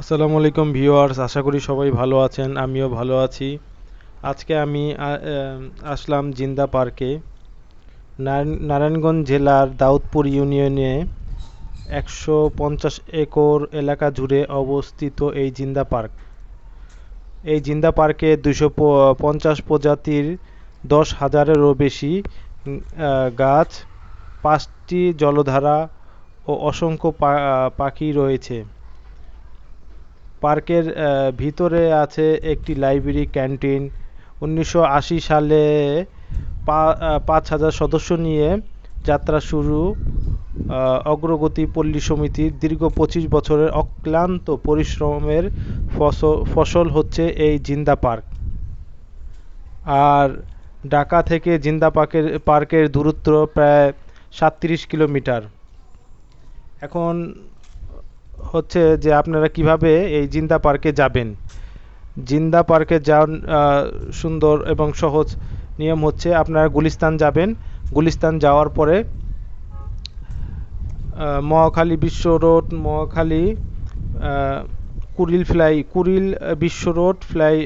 আসসালামু আলাইকুম ভিউয়ার্স, আশা করি সবাই ভালো আছেন, আমিও ভালো আছি। আজকে আমি আসলাম জিন্দা পার্কে, নারায়ণ- নারায়ণগঞ্জ জেলার দাউদপুর ইউনিয়নে একশো পঞ্চাশ একর এলাকা জুড়ে অবস্থিত এই জিন্দা পার্ক। এই জিন্দা পার্কে দুশো পঞ্চাশ প্রজাতির দশ হাজারেরও বেশি গাছ, পাঁচটি জলধারা ও অসংখ্য পাখি রয়েছে। পার্কের ভিতরে আছে একটি লাইব্রেরি ক্যান্টিন। উনিশশো আশি সালে পাঁচ হাজার সদস্য নিয়ে যাত্রা শুরু। অগ্রগতি পল্লী সমিতির দীর্ঘ পঁচিশ বছরের অক্লান্ত পরিশ্রমের ফসল ফসল হচ্ছে এই জিন্দা পার্ক। আর ঢাকা থেকে জিন্দা পার্কের পার্কের দূরত্ব প্রায় সাতত্রিশ কিলোমিটার। এখন হচ্ছে যে আপনারা কীভাবে এই জিন্দা পার্কে যাবেন? জিন্দা পার্কে যাওয়ার সুন্দর এবং সহজ নিয়ম হচ্ছে আপনারা গুলিস্তান যাবেন। গুলিস্তান যাওয়ার পরে Mohakhali Bishwa road, Mohakhali Kuril fly, Kuril Bishwa road, fly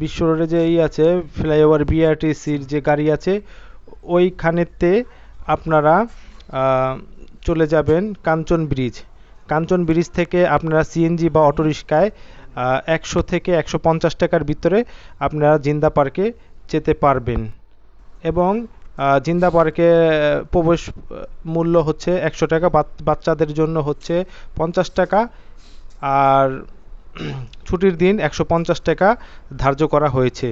Bishwa রোডে যে ই আছে, ফ্লাইওভার, বিআরটিসির যে গাড়ি আছে, ওইখানেতে আপনারা চলে যাবেন কাঞ্চন ব্রিজ। কাঞ্চন ব্রিজ থেকে আপনারা সিএনজি বা অটোরিকশায় একশো থেকে একশো পঞ্চাশ টাকার ভিতরে আপনারা জিন্দা পার্কে যেতে পারবেন। এবং জিন্দা পার্কে প্রবেশ মূল্য হচ্ছে একশো টাকা বাচ্চাদের জন্য হচ্ছে পঞ্চাশ টাকা। আর ছুটির দিন একশো পঞ্চাশ টাকা ধার্য করা হয়েছে।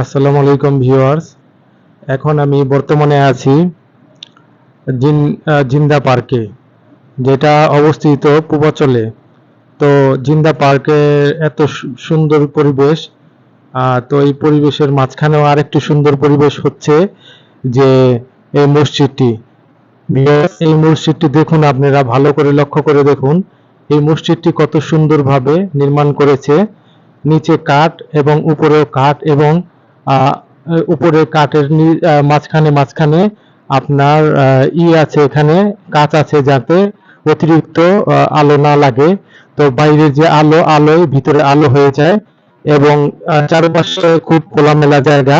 আসসালামু আলাইকুম ভিউয়ার্স। এখন আমি বর্তমানে আছি জিন জিন্দা পার্কে, যেটা অবস্থিত পূর্বাচলে তো জিন্দা পার্কের এত সুন্দর পরিবেশ তো এই পরিবেশের মাঝখানেও আরেকটি সুন্দর পরিবেশ হচ্ছে যে এই মসজিদটি। এই মসজিদটি দেখুন আপনারা, ভালো করে লক্ষ্য করে দেখুন। এই মসজিদটি কত সুন্দরভাবে নির্মাণ করেছে। নিচে কাঠ এবং উপরেও কাঠ এবং উপরে কাঠের মাঝখানে মাঝখানে আপনার ই আছে এখানে, কাঁচ আছে যাতে অতিরিক্ত আলো না লাগে। তো বাইরে যে আলো, আলোয় ভিতরে আলো হয়ে যায় এবং চারপাশে খুব খোলামেলা জায়গা।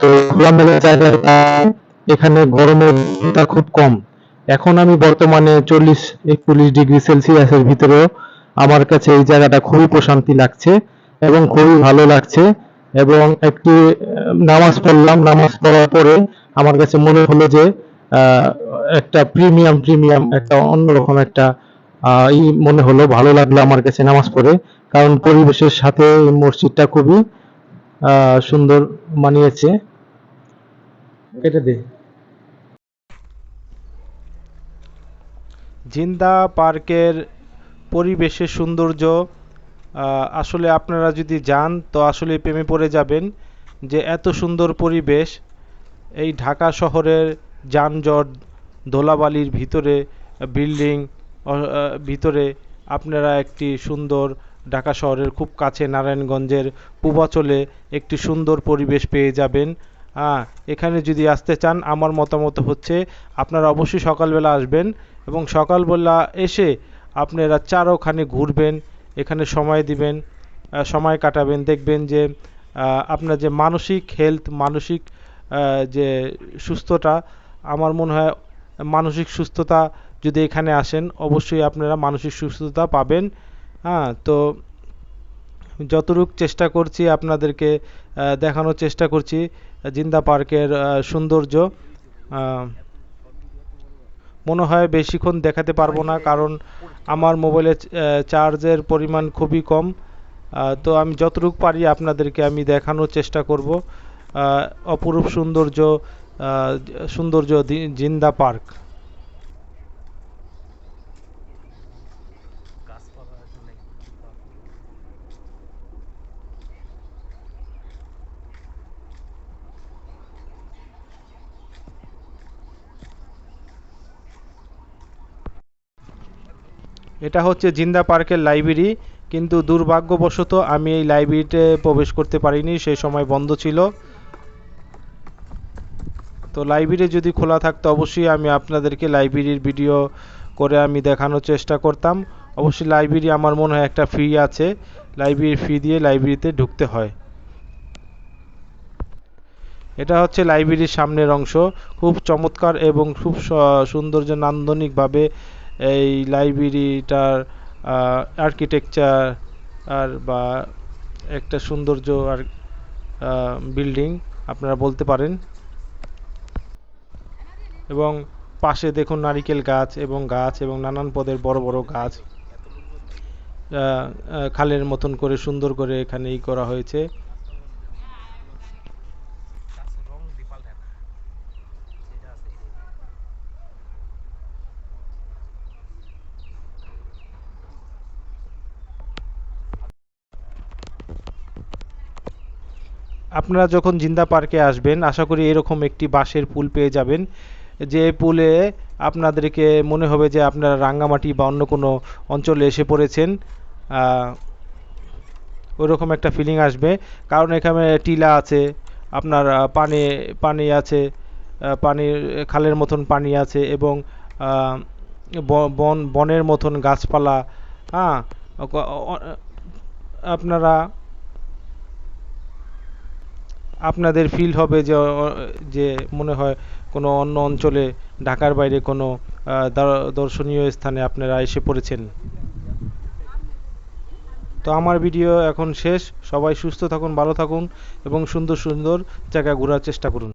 তো খোলামেলা জায়গা এখানে গরমের খুব কম। এখন আমি বর্তমানে চল্লিশ, একচল্লিশ ডিগ্রি সেলসিয়াসের ভিতরেও আমার কাছে এই জায়গাটা খুবই প্রশান্তি লাগছে এবং খুবই ভালো লাগছে। এবং একটি নামাজ পড়লাম। নামাজ পড়ার পরে আমার কাছে মনে হলো যে একটা প্রিমিয়াম প্রিমিয়াম, একটা অন্যরকম একটা ই মনে হলো, ভালো লাগল আমার কাছে নামাজ পড়ে। কারণ পরিবেশের সাথে মসজিদটা খুবই সুন্দর মানিয়েছে। কেটে দে। জিন্দা পার্কের পরিবেশের সৌন্দর্য আসলে আপনারা যদি যান, তো আসলে প্রেমে পড়ে যাবেন যে এত সুন্দর পরিবেশ এই ঢাকা শহরের যানজট, ধুলাবালির ভিতরে বিল্ডিং ভিতরে আপনারা একটি সুন্দর ঢাকা শহরের খুব কাছে নারায়ণগঞ্জের পূর্বাচলে একটি সুন্দর পরিবেশ পেয়ে যাবেন। হ্যাঁ এখানে যদি আসতে চান, আমার মতামত হচ্ছে আপনারা অবশ্যই সকালবেলা আসবেন এবং সকালবেলা এসে আপনারা চারোখানে ঘুরবেন। এখানে সময় দিবেন সময় কাটাবেন, দেখবেন যে আপনার যে মানসিক হেলথ মানসিক যে সুস্থতা, আমার মনে হয় মানসিক সুস্থতা যদি এখানে আসেন, অবশ্যই আপনারা মানসিক সুস্থতা পাবেন। হ্যাঁ তো যতটুক চেষ্টা করছি আপনাদেরকে দেখানোর চেষ্টা করছি, জিন্দা পার্কের সৌন্দর্য মনে হয় বেশিক্ষণ দেখাতে পারব না, কারণ আমার মোবাইলে চার্জের পরিমাণ খুবই কম। তো আমি যতটুকু পারি আপনাদেরকে আমি দেখানোর চেষ্টা করব। অপরূপ সৌন্দর্য সৌন্দর্য জিন্দা পার্ক। এটা হচ্ছে জিন্দা পার্কের লাইব্রেরি, কিন্তু দুর্ভাগ্যবশত আমি এই লাইব্রেরিতে প্রবেশ করতে পারিনি, সেই সময় বন্ধ ছিল। তো লাইব্রেরি যদি খোলা থাকতো অবশ্যই আমি আপনাদেরকে লাইব্রেরির ভিডিও করে আমি দেখানোর চেষ্টা করতাম। অবশ্যই লাইব্রেরি আমার মনে হয় একটা ফি আছে, লাইব্রেরির ফি দিয়ে লাইব্রেরিতে ঢুকতে হয়। এটা হচ্ছে লাইব্রেরির সামনের অংশ। খুব চমৎকার এবং খুব সৌন্দর্য নান্দনিকভাবে এই লাইব্রেরিটার আর্কিটেকচার আর বা একটা সৌন্দর্য আর বিল্ডিং আপনারা বলতে পারেন। এবং পাশে দেখুন নারিকেল গাছ এবং গাছ এবং নানান পদের বড় বড় গাছ। খালের মতন করে সুন্দর করে এখানে ই করা হয়েছে গাছের রং দিয়ে পাল্টায় না সেটা আছে এই যে। আপনারা যখন জিন্দা পার্কে আসবেন আশা করি এরকম একটি বাঁশের পুল পেয়ে যাবেন। যে পুলে আপনাদেরকে মনে হবে যে আপনারা রাঙ্গামাটি বা অন্য কোনো অঞ্চলে এসে পড়েছেন আহ, ওইরকম একটা ফিলিং আসবে। কারণ এখানে টিলা আছে আপনার পানি পানি আছে পানির খালের মতন পানি আছে এবং বন বনের মতন গাছপালা। হ্যাঁ আপনারা আপনাদের ফিল হবে যে যে মনে হয় কোনো অন্য অঞ্চলে ঢাকার বাইরে কোনো দর্শনীয় স্থানে আপনারা এসে পড়েছেন। তো আমার ভিডিও এখন শেষ। সবাই সুস্থ থাকুন, ভালো থাকুন এবং সুন্দর সুন্দর জায়গা ঘোরার চেষ্টা করুন।